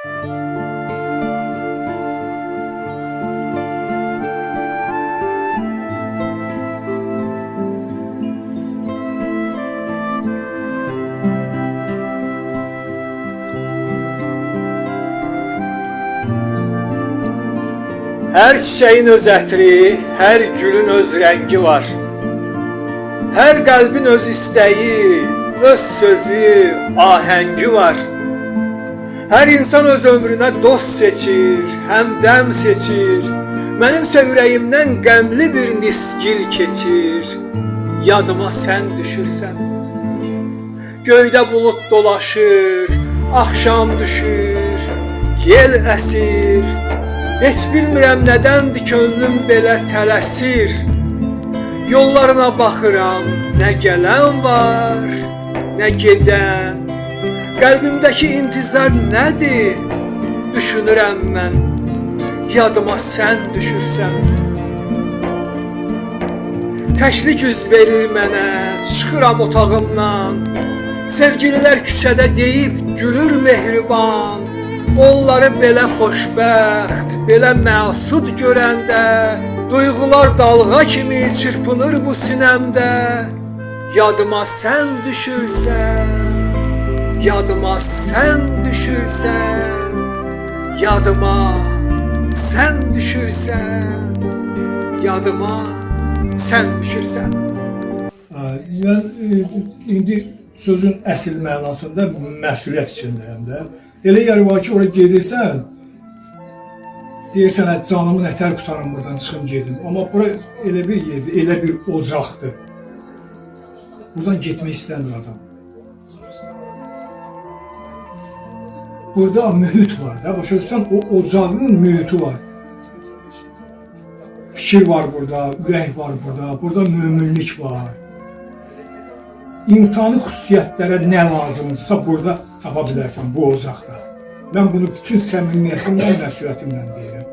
Her çiçeğin öz ətri, her gülün öz rengi var. Her kalbin öz isteği, öz sözü, ahengi var. Her insan öz ömrüne dost seçir, hemdem seçir. Benimse ürəyimdən qəmli bir niskil keçir. Yadıma sen düşürsən. Göydə bulut dolaşır, axşam düşür, yel əsir. Heç bilmirəm nədəndir könlüm belə tələsir. Yollarına baxıram, nə gələn var, nə gedən. Qəlbimdəki intizar nədir? Düşünürəm mən. Yadıma sən düşürsən. Təklik üz verir mənə, çıxıram otağımdan. Sevgililər küçədə deyib gülür mehriban. Onları belə xoşbəxt, belə məsud görəndə, duyğular dalğa kimi çırpınır bu sinəmdə. Yadıma sən düşürsən, yadıma sən düşürsən, yadıma sən düşürsən, yadıma sən düşürsən. Mən e, indi sözün əsl mənasında məsuliyyət içindəyəm də. Elə yer var ki, ora gedirsən, deyirsən, "Hə, canımı nətər qutarım buradan çıxım gedim. Amma bura elə bir yerdir, elə bir ocaqdır. Buradan getmək istəmir adam. Burada mühit var da, başa o ocağın mühiti var. Fikir var burada, ürək var burada, burada möminlik var. İnsani xüsusiyyətlərə nə lazımdırsa burada tapa bilərsən bu ocaqda. Mən bunu bütün səmimiyyətimlə, məsuliyyətimlə deyirəm.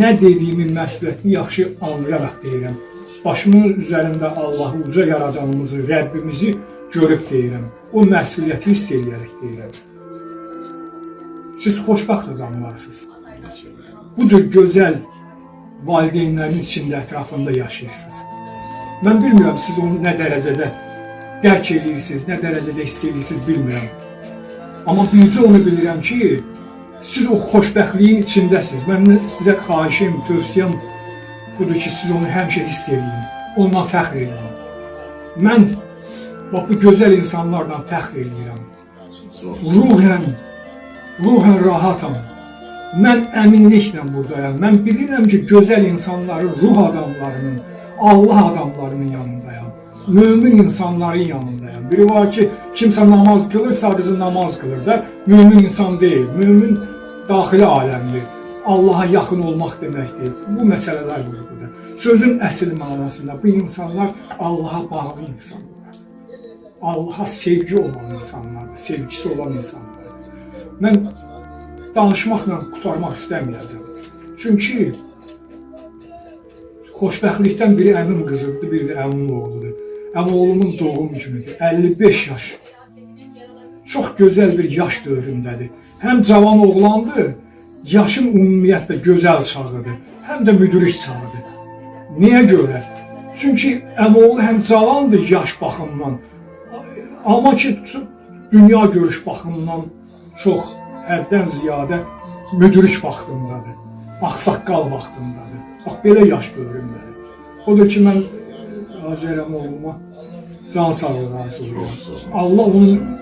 Nə dediyimi, məsuliyyətimi yaxşı anlayaraq deyirəm. Başımın üzərində Allahı uca yaradanımızı, Rəbbimizi görüb deyirəm. O məsuliyyəti hiss eləyərək deyirəm. Siz xoşbəxt adamlarsınız. Bu cür gözəl valideynlərin içində ətrafında yaşayırsınız. Mən bilmirəm siz onu nə dərəcədə dərk edirsiniz, nə dərəcədə hiss edirsiniz bilmirəm. Amma bircə onu bilirəm ki, siz o xoşbəxtliyin içindəsiniz. Mənim sizə xahişim, tövsiyəm budur ki, siz onu həmişə hiss edin. Ondan fəxr edin. Mən bax bu gözəl insanlarla fəxr edirəm. Ruhən, ruhən rahatam. Mən əminliklə buradayam. Mən bilirəm ki, gözəl insanların, ruh adamlarının, Allah adamlarının yanındayam. Mömin insanların yanındayam. Biri var ki, kimsə namaz qılır, sadəcə namaz qılır da, mömin insan deyil. Mömin daxili aləmdir. Allaha yaxın olmaq deməkdir. Bu məsələlər burada. Sözün əsl mənasında bu insanlar Allaha bağlı insanlar. Allaha sevgi olan insanlardır, sevgisi olan insanlardır. Mən danışmaqla qurtarmaq istəməyəcəm. Çünki xoşbəxtlikdən biri əmim qızıdır, biri də əmim oğludur. Əmoğlumun doğum günüdür. 55 yaş. Çox gözəl bir yaş dövründədir. Həm cavan oğlandır, yaşın ümumiyyətlə gözəl çağıdır, həm də müdrik çağıdır. Niyə görə? Çünki əmoğlu həm cavandır yaş baxımından, amma ki dünya görüş baxımından çox həddən ziyadə müdrik vaxtındadır. Ağsaqqal vaxtındadır. Bax belə yaş dövründədir. Odur ki mən e, Azər əmoğluma can sağlığı arzu edirəm. Allah onun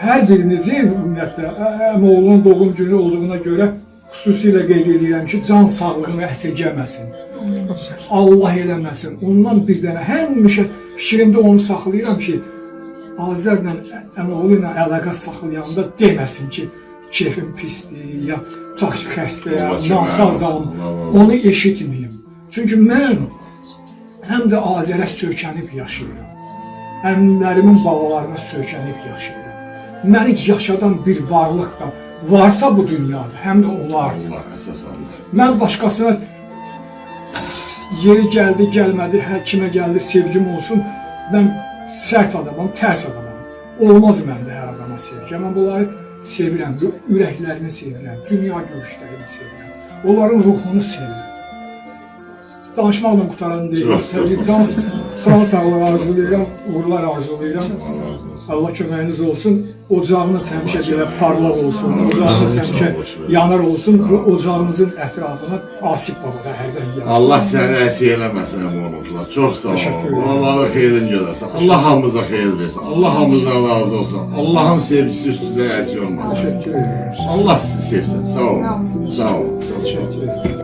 hər birinizin ümumiyyətlə əmoğlunun doğum günü olduğuna görə xüsusilə qeyd edirəm ki, can sağlığını əsirgəməsin. Allah eləməsin. Ondan bir dənə həmişə fikrimdə onu saxlayıram ki, Azərlə əmoğlu ilə əlaqə saxlayanda deməsin ki, keyfim pisdir, ya tutaq ki, xəstəyəm, nasazam, onu eşitməyim. Çünki mən həm də Azərə sökənib yaşayıram. Əmlərimin balalarına sökənib yaşayıram. Məni yaşadan bir varlıq da varsa bu dünyada, həm də onlardır. Mən başqasına yeri gəldi, gəlmədi, hər kimə gəldi, sevgim olsun. Mən sərt adamam, tərs adamam. Olmaz məndə hər adama sevgi. Mən bunları sevirəm, ürəklərini sevirəm, dünya görüşlərini sevirəm. Onların ruhunu sevirəm. Danışmaqla qutaran deyil. Can sağlığı arzulayıram, uğurlar arzulayıram. Allah köməyiniz olsun. Ocağınız həmişə belə parlaq olsun. Ocağınız həmişə yanar olsun. Bu ocağınızın ətrafına Asif Baba da hərdən yansın. Allah səni əziz eləməsin bu unutlar. Çox sağ ol. ederim. Allah'a xeyrin görəsən. Allah hamımıza xeyir versin. Allah hamımızdan razı olsun. Allah'ın sevgisi üstünüze əziz olmasın. Allah sizi sevsin. Sağ olun. Sağ olun. Təşəkkür edirəm.